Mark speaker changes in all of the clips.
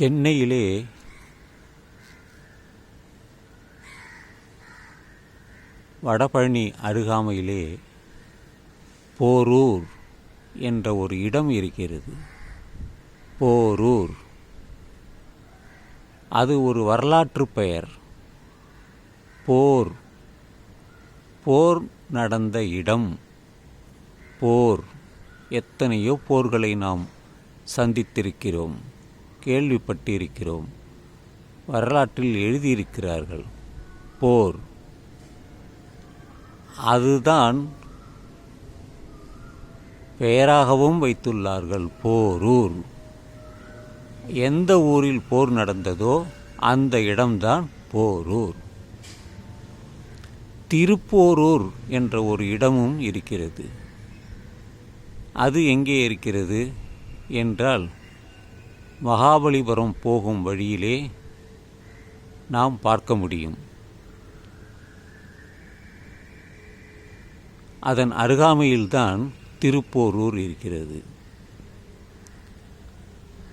Speaker 1: சென்னையிலே வடபழனி அருகாமையிலே போரூர் என்ற ஒரு இடம் இருக்கிறது. போரூர். அது ஒரு வரலாற்று பெயர். போர். போர் நடந்த இடம். போர். எத்தனையோ போர்களை நாம் சந்தித்திருக்கிறோம். கேள்விப்பட்டிருக்கிறோம். வரலாற்றில் எழுதியிருக்கிறார்கள். போர். அதுதான் பெயராகவும் வைத்துள்ளார்கள். போரூர். எந்த ஊரில் போர் நடந்ததோ அந்த இடம்தான் போரூர். திருப்போரூர் என்ற ஒரு இடமும் இருக்கிறது. அது எங்கே இருக்கிறது? என்றால் மகாபலிபுரம் போகும் வழியிலே நாம் பார்க்க முடியும். அதன் அருகாமையில்தான் திருப்போரூர் இருக்கிறது.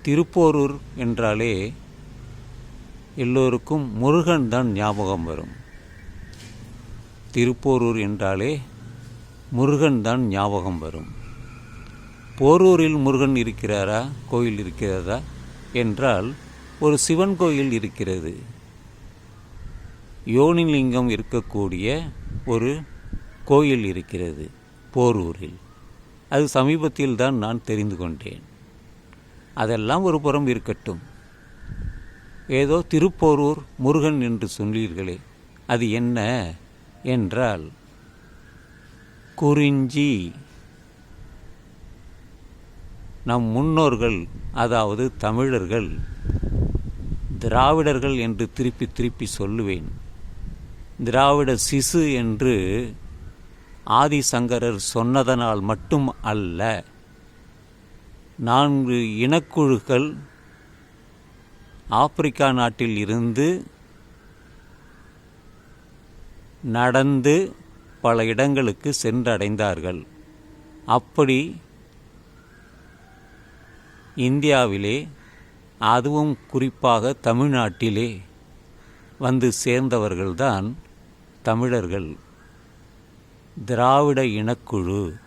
Speaker 1: திருப்போரூர் என்றாலே எல்லோருக்கும் முருகன் தான் ஞாபகம் வரும். திருப்போரூர் என்றாலே முருகன் தான் ஞாபகம் வரும். போரூரில் முருகன் இருக்கிறாரா? கோயில் இருக்கிறதா? என்றால் ஒரு சிவன் கோயில் இருக்கிறது. யோனிலிங்கம் இருக்கக்கூடிய ஒரு கோயில் இருக்கிறது போரூரில். அது சமீபத்தில் தான் நான் தெரிந்து கொண்டேன். அதெல்லாம் ஒரு புறம் இருக்கட்டும். ஏதோ திருப்போரூர் முருகன் என்று சொன்னீர்களே அது என்ன? என்றால் குறிஞ்சி. நம் முன்னோர்கள் அதாவது தமிழர்கள் திராவிடர்கள் என்று திருப்பி திருப்பி சொல்லுவேன். திராவிட சிசு என்று ஆதிசங்கரர் சொன்னதனால் மட்டும் அல்ல நான்கு இனக்குழுக்கள் ஆப்பிரிக்கா நாட்டில் இருந்து நடந்து பல இடங்களுக்கு சென்றடைந்தார்கள். அப்படி இந்தியாவிலே அதுவும் குறிப்பாக தமிழ்நாட்டிலே வந்து சேர்ந்தவர்கள்தான் தமிழர்கள். திராவிட இனக்குழு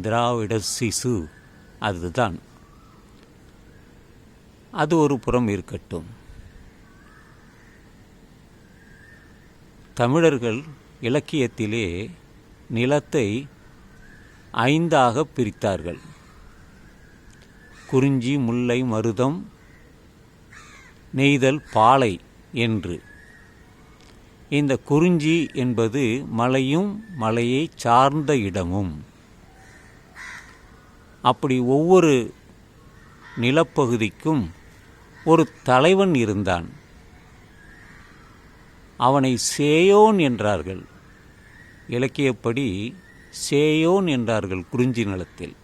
Speaker 1: திராவிட சிசு அதுதான். அது ஒரு புறம் இருக்கட்டும். தமிழர்கள் இலக்கியத்திலே நிலத்தை ஐந்தாக பிரித்தார்கள். குறிஞ்சி முல்லை மருதம் நெய்தல் பாலை என்று. இந்த குறிஞ்சி என்பது மலையும் மலையை சார்ந்த இடமும். அப்படி ஒவ்வொரு நிலப்பகுதிக்கும் ஒரு தலைவன் இருந்தான். அவனை சேயோன் என்றார்கள். இலக்கியப்படி சேயோன் என்றார்கள் குறிஞ்சி நிலத்தில்.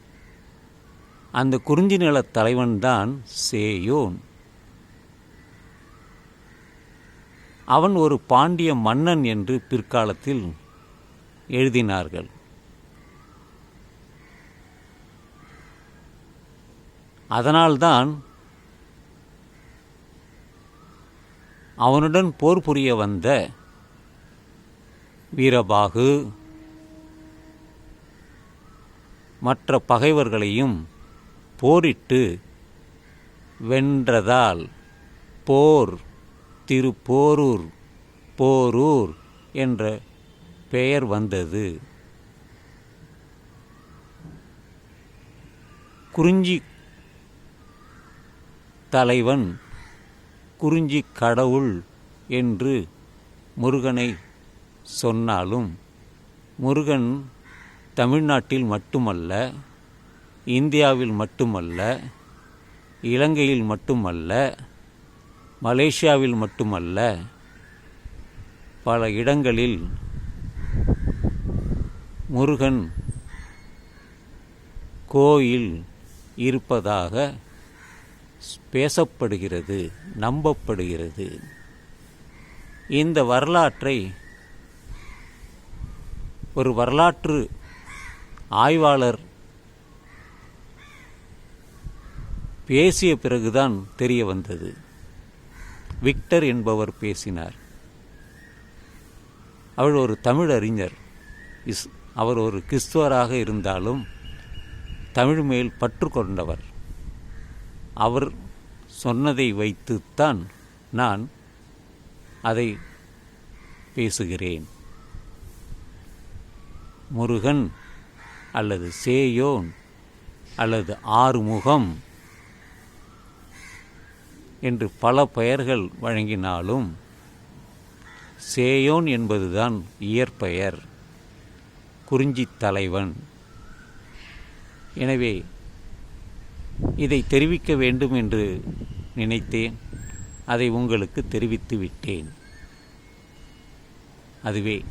Speaker 1: அந்த குறிஞ்சி நிலத் தலைவன்தான் சேயோன். அவன் ஒரு பாண்டிய மன்னன் என்று பிற்காலத்தில் எழுதினார்கள். அதனால்தான் அவனுடன் போர் புரிய வந்த வீரபாகு மற்ற பகைவர்களையும் போரிட்டு வென்றதால் போர் திருப்போரூர் போரூர் என்ற பெயர் வந்தது. குறிஞ்சி தலைவன் குறிஞ்சி கடவுள் என்று முருகனை சொன்னாலும் முருகன் தமிழ்நாட்டில் மட்டுமல்ல இந்தியாவில் மட்டுமல்ல இலங்கையில் மட்டுமல்ல மலேசியாவில் மட்டுமல்ல பல இடங்களில் முருகன் கோயில் இருப்பதாக பேசப்படுகிறது நம்பப்படுகிறது. இந்த வரலாற்றை ஒரு வரலாற்று ஆய்வாளர் பேசிய பிறகுதான் தெரிய வந்தது. விக்டர் என்பவர் பேசினார். அவள் ஒரு தமிழ் அறிஞர். இஸ் அவர் ஒரு கிறிஸ்துவராக இருந்தாலும் தமிழ் மேல் பற்று கொண்டவர். அவர் சொன்னதை வைத்துத்தான் நான் அதை பேசுகிறேன். முருகன் அல்லது சேயோன் அல்லது ஆறுமுகம் என்று பல பெயர்கள் வழங்கினாலும் சேயோன் என்பதுதான் இயற்பெயர் குறிஞ்சித் தலைவன். எனவே இதை தெரிவிக்க வேண்டும் என்று நினைத்தேன். அதை உங்களுக்கு தெரிவித்து விட்டேன். அதுவே